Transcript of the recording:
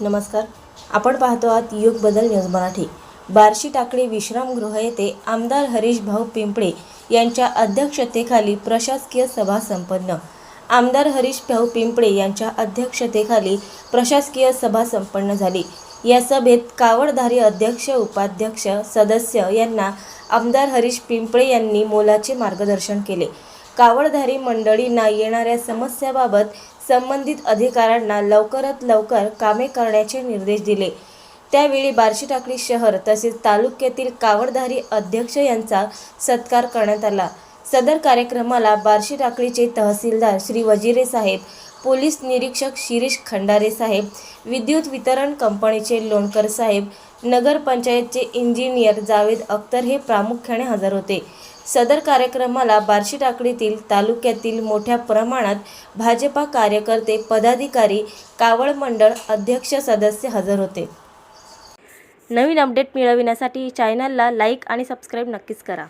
नमस्कार. आपण पाहतो आहात युग बदल न्यूज मराठी. बार्शी टाकळी विश्रामगृह येथे आमदार हरीश भाऊ पिंपळे यांच्या अध्यक्षतेखाली प्रशासकीय सभा संपन्न. आमदार हरीश भाऊ पिंपळे यांच्या अध्यक्षतेखाली प्रशासकीय सभा संपन्न झाली. या सभेत कावडधारी अध्यक्ष उपाध्यक्ष सदस्य यांना आमदार हरीश पिंपळे यांनी मोलाचे मार्गदर्शन केले. कावडधारी मंडळींना येणाऱ्या समस्याबाबत संबंधित अधिकाऱ्यांना लवकरात लवकर कामे करण्याचे निर्देश दिले. त्यावेळी बार्शी टाकळी शहर तसेच तालुक्यातील कावडधारी अध्यक्ष यांचा सत्कार करण्यात आला. सदर कार्यक्रमाला बार्शी टाकळीचे तहसीलदार श्री वजिरे साहेब पोलीस निरीक्षक शिरीष खंडारे साहेब विद्युत वितरण कंपनीचे लोणकर साहेब नगरपंचायतचे इंजिनियर जावेद अख्तर हे प्रामुख्याने हजर होते. सदर कार्यक्रमाला बार्शी टाकडीतील तालुक्यातील मोठ्या प्रमाणात भाजपा कार्यकर्ते पदाधिकारी कावळ मंडळ अध्यक्ष सदस्य हजर होते. नवीन अपडेट मिळविण्यासाठी चॅनलला लाईक आणि सबस्क्राईब नक्कीच करा.